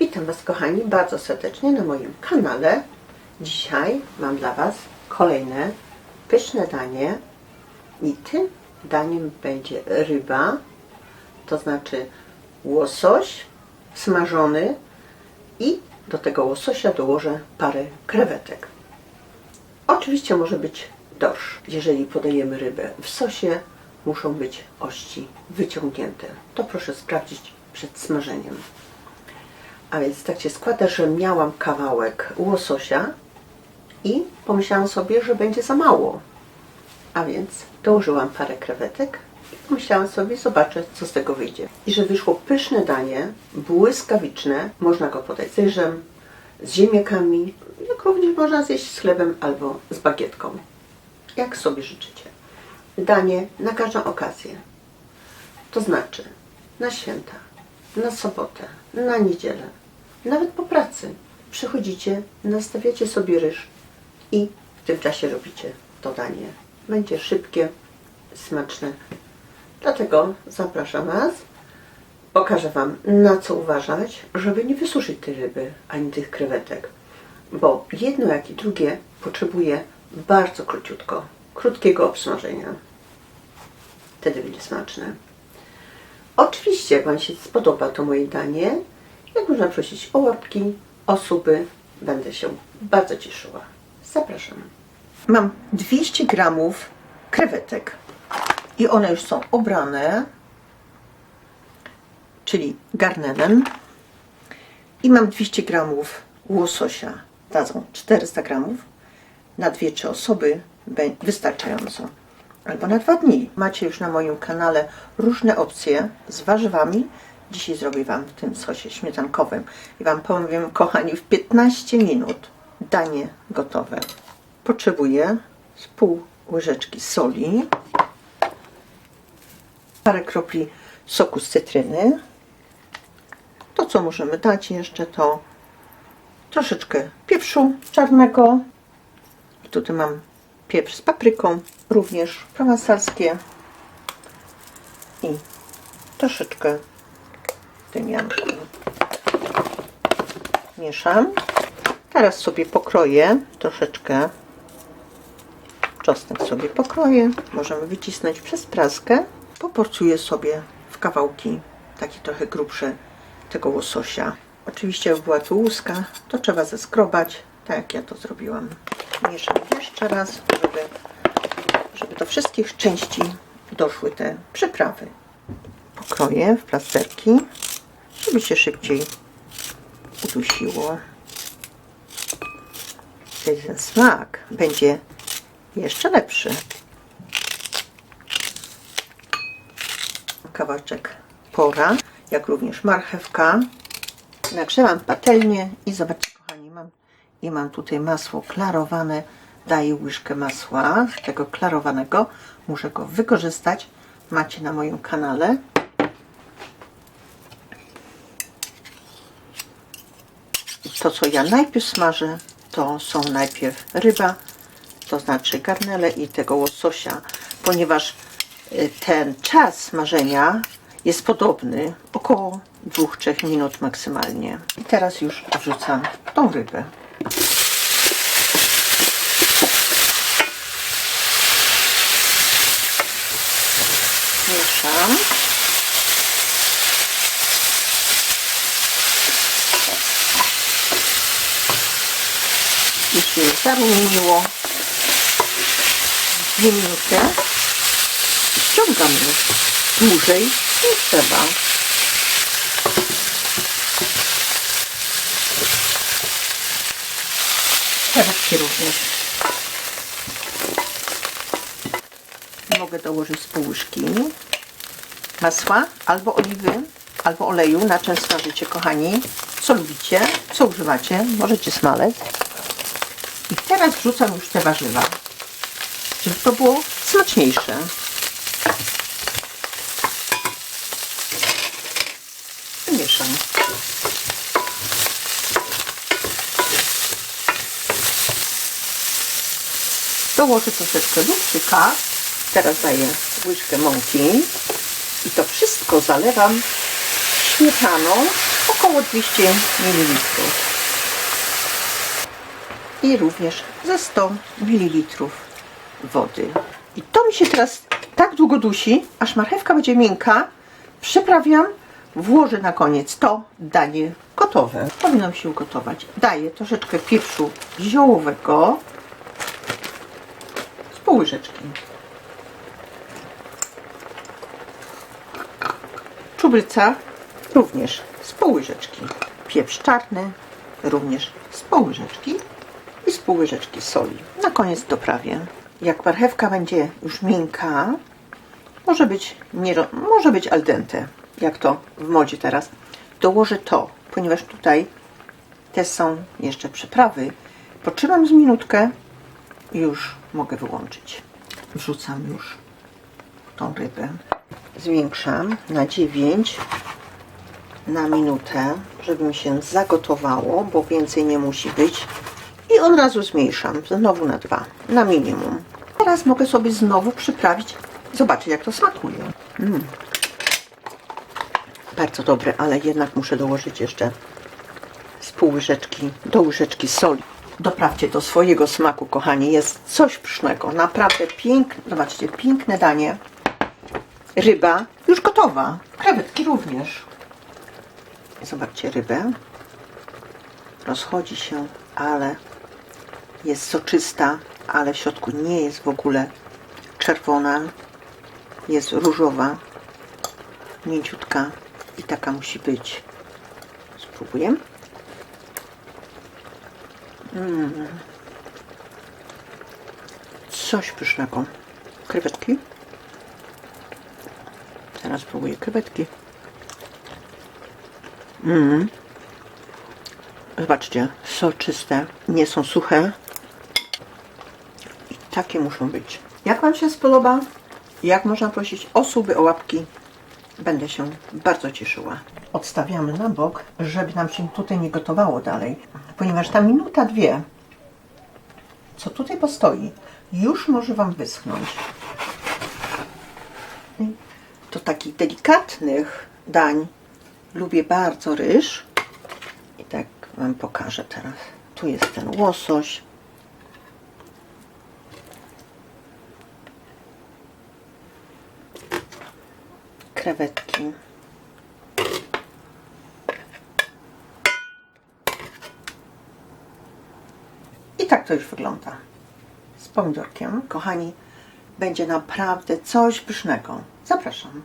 Witam Was kochani bardzo serdecznie na moim kanale. Dzisiaj mam dla Was kolejne pyszne danie i tym daniem będzie ryba, to znaczy łosoś smażony i do tego łososia dołożę parę krewetek. Oczywiście może być dorsz. Jeżeli podajemy rybę w sosie, muszą być ości wyciągnięte. To proszę sprawdzić przed smażeniem. A więc tak się składa, że miałam kawałek łososia i pomyślałam sobie, że będzie za mało. A więc dołożyłam parę krewetek i pomyślałam sobie, zobaczę, co z tego wyjdzie. I że wyszło pyszne danie, błyskawiczne, można go podać z ryżem, z ziemniakami, jak również można zjeść z chlebem albo z bagietką. Jak sobie życzycie. Danie na każdą okazję. To znaczy na święta, na sobotę, na niedzielę, nawet po pracy. Przychodzicie, nastawiacie sobie ryż i w tym czasie robicie to danie. Będzie szybkie, smaczne. Dlatego zapraszam Was. Pokażę Wam, na co uważać, żeby nie wysuszyć tej ryby ani tych krewetek. Bo jedno, jak i drugie potrzebuje bardzo króciutko, krótkiego obsmażenia. Wtedy będzie smaczne. Oczywiście, jak Wam się spodoba to moje danie, jak można prosić o łapki, o będę się bardzo cieszyła. Zapraszam. Mam 200 gramów krewetek i one już są obrane, czyli garnelem. I mam 200 gramów łososia, dadzą 400 gramów. Na 2-3 osoby wystarczająco albo na dwa dni. Macie już na moim kanale różne opcje z warzywami. Dzisiaj zrobię Wam w tym sosie śmietankowym i Wam powiem, kochani, w 15 minut danie gotowe. Potrzebuję z pół łyżeczki soli, parę kropli soku z cytryny. To, co możemy dać jeszcze, to troszeczkę pieprzu czarnego. I tutaj mam pieprz z papryką, również prowansalskie i troszeczkę tymianku. Mieszam. Teraz sobie pokroję troszeczkę czosnek sobie pokroję. Możemy wycisnąć przez praskę. Poporcuję sobie w kawałki takie trochę grubsze tego łososia. Oczywiście jak była tu łuska, to trzeba zeskrobać, tak jak ja to zrobiłam. Mieszam jeszcze raz, żeby, żeby do wszystkich części doszły te przyprawy. Pokroję w plasterki, żeby się szybciej udusiło. Ten smak będzie jeszcze lepszy. Kawałeczek pora, jak również marchewka. Nagrzewam patelnię i zobaczcie kochani, mam, i mam tutaj masło klarowane. Daję łyżkę masła tego klarowanego. Muszę go wykorzystać. Macie na moim kanale. To, co ja najpierw smażę, to są najpierw ryba, to znaczy garnele i tego łososia, ponieważ y, ten czas smażenia jest podobny, około 2-3 minut maksymalnie. I teraz już wrzucam tą rybę. Mieszam. Już się zarumieniło. Dwie minuty. Ściągam już dłużej niż trzeba. Krevetki również. Mogę dołożyć z pół masła, albo oliwy, albo oleju, na czym smażycie, kochani. Co lubicie, co używacie, możecie smalec. I teraz wrzucam już te warzywa, żeby to było smaczniejsze. Mieszam. Dołożę troszeczkę luksuka. Teraz daję łyżkę mąki. I to wszystko zalewam śmietaną około 200 ml. I również ze 100 ml wody. I to mi się teraz tak długo dusi, aż marchewka będzie miękka. Przyprawiam, włożę na koniec to danie gotowe. Powinno się ugotować. Daję troszeczkę pieprzu ziołowego z pół łyżeczki. Czubryca również z pół łyżeczki. Pieprz czarny również z pół łyżeczki i z pół łyżeczki soli. Na koniec doprawię. Jak marchewka będzie już miękka, może być, nie, może być al dente, jak to w modzie teraz. Dołożę to, ponieważ tutaj te są jeszcze przyprawy. Potrzymam z minutkę i już mogę wyłączyć. Wrzucam już tą rybę. Zwiększam na 9 na minutę, żeby mi się zagotowało, bo więcej nie musi być. I od razu zmniejszam, znowu na 2, na minimum. Teraz mogę sobie znowu przyprawić. Zobaczcie, jak to smakuje. Mm. Bardzo dobre, ale jednak muszę dołożyć jeszcze z pół łyżeczki do łyżeczki soli. Doprawcie do swojego smaku, kochani. Jest coś pysznego. Naprawdę piękne, zobaczcie, piękne danie. Ryba już gotowa. Krewetki również. Zobaczcie rybę. Rozchodzi się, ale jest soczysta, ale w środku nie jest w ogóle czerwona. Jest różowa, mięciutka i taka musi być. Spróbuję. Mm. Coś pysznego. Krewetki. Teraz spróbuję krewetki. Mm. Zobaczcie, soczyste, nie są suche. I takie muszą być. Jak Wam się spodoba? Jak można prosić o suby, o łapki? Będę się bardzo cieszyła. Odstawiamy na bok, żeby nam się tutaj nie gotowało dalej, ponieważ ta minuta, dwie, co tutaj postoi, już może Wam wyschnąć. Do takich delikatnych dań lubię bardzo ryż. I tak Wam pokażę teraz. Tu jest ten łosoś. Krewetki. I tak to już wygląda. Z pomidorkiem, kochani, będzie naprawdę coś pysznego. Zapraszam.